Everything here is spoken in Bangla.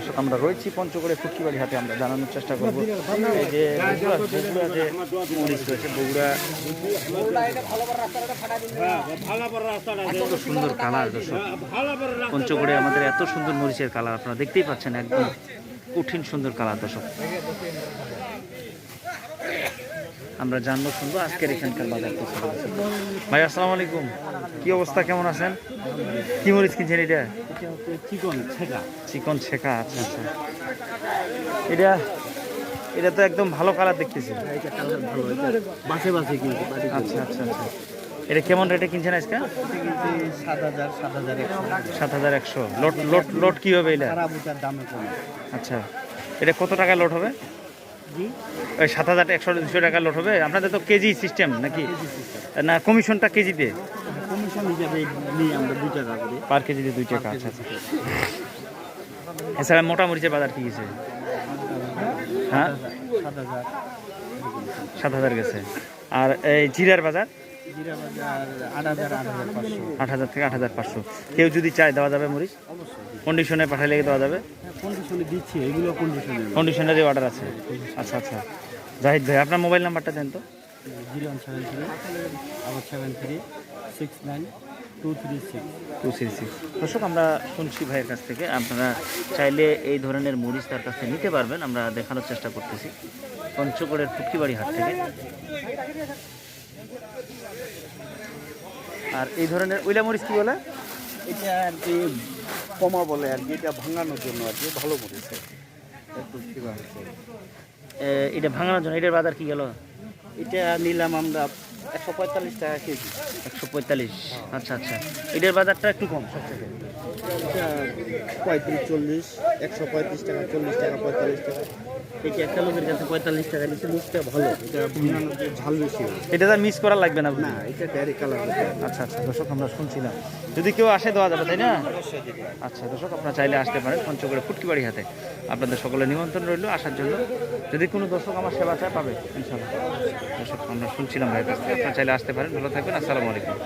দর্শক, আমরা রয়েছি পঞ্চগড়ে ফুটকিবাড়ি হাটে। আমরা জানানোর চেষ্টা করব এই যে বগুড়া বগুড়া যে মরিচ রয়েছে, বগুড়া এত সুন্দর কালার দর্শক। পঞ্চগড়ে আমাদের এত সুন্দর মরিচের কালার আপনারা দেখতেই পাচ্ছেন, একদম কঠিন সুন্দর কালার দর্শক। আমরা জানব শুনব আজকের এখানকার বাজার ভাই আসসালামু আলাইকুম। কি অবস্থা কেমন আছেন? কি মরিচ কিনছেন এটা? চিকন ছেঁকা। চিকন ছেঁকা আচ্ছা আচ্ছা। এটা এটা তো একদম ভালো কালার দেখতেছি। বাড়ি আচ্ছা আচ্ছা আচ্ছা। এটা কেমন রেটে কিনছেন আজকে? সাত হাজার একশো। লোট লোট লোট কী হবে এটা আচ্ছা এটা কত টাকা লোড হবে? ওই সাত হাজার একশো দুশো টাকা লোড হবে? আপনাদের তো কেজি সিস্টেম নাকি? না কমিশনটা কেজিতে পার কেজিতে দুই টাকা আচ্ছা আচ্ছা। এছাড়া মোটা মরিচের বাজার কি গেছে? হ্যাঁ? সাত হাজার গেছে। আর এই জিরার বাজার? আট হাজার থেকে আট হাজার পাঁচশো। কেউ যদি চায় দেওয়া যাবে মরিচ? কন্ডিশনে পাঠালে দেওয়া যাবে? কন্ডিশনে দিচ্ছি, এগুলো কন্ডিশনে কন্ডিশনারি অর্ডার আছে। আচ্ছা আচ্ছা। জাহিদ ভাই, আপনার মোবাইল নাম্বারটা দেন তো। Seven three six nine two three two three six দর্শক, আমরা শুনছি ভাইয়ের কাছ থেকে, আপনারা চাইলে এই ধরনের মরিচ তার কাছে নিতে পারবেন, আমরা দেখানোর চেষ্টা করতেছি। পঞ্চগড়ের ফুটকিবাড়ি হাট থেকে। আর এই ধরনের উইলা মরিচ কি বলে? এটা আর কি কমা বলে আর কি এটা ভাঙানোর জন্য আর কি ভালো মরিচ একটু এটা ভাঙানোর জন্য এটার বাজার কি গেল? এটা নিলাম আমরা একশো পঁয়তাল্লিশ টাকা কেজি। একশো পঁয়তাল্লিশ। আচ্ছা আচ্ছা। এটার বাজারটা একটু কম। সব থেকে পঁয়ত্রিশ চল্লিশ একশো পঁয়ত্রিশ টাকা চল্লিশ টাকা পঁয়তাল্লিশ টাকা। একটা লোকের কাছে পঁয়তাল্লিশ টাকা ভালো। এটা ঝাল বেশি এটা তো মিস করা লাগবে না না এটা ডাইরেক্ট কালার আচ্ছা আচ্ছা। দর্শক আমরা শুনছিলাম। যদি কেউ আসে দেওয়া যাবে তাই না? আচ্ছা দর্শক আপনারা চাইলে আসতে পারেন পঞ্চগড়ে ফুটকিবাড়ি হাতে আপনাদের সকলে নিমন্ত্রণ রইল আসার জন্য। যদি কোনো দর্শক আমার সেবা চায় পাবে ইনশাল্লাহ দর্শক আমরা শুনছিলাম ভাইয়ের কাছ থেকে। আপনারা চাইলে আসতে পারেন। ভালো থাকবেন আসসালামু আলাইকুম।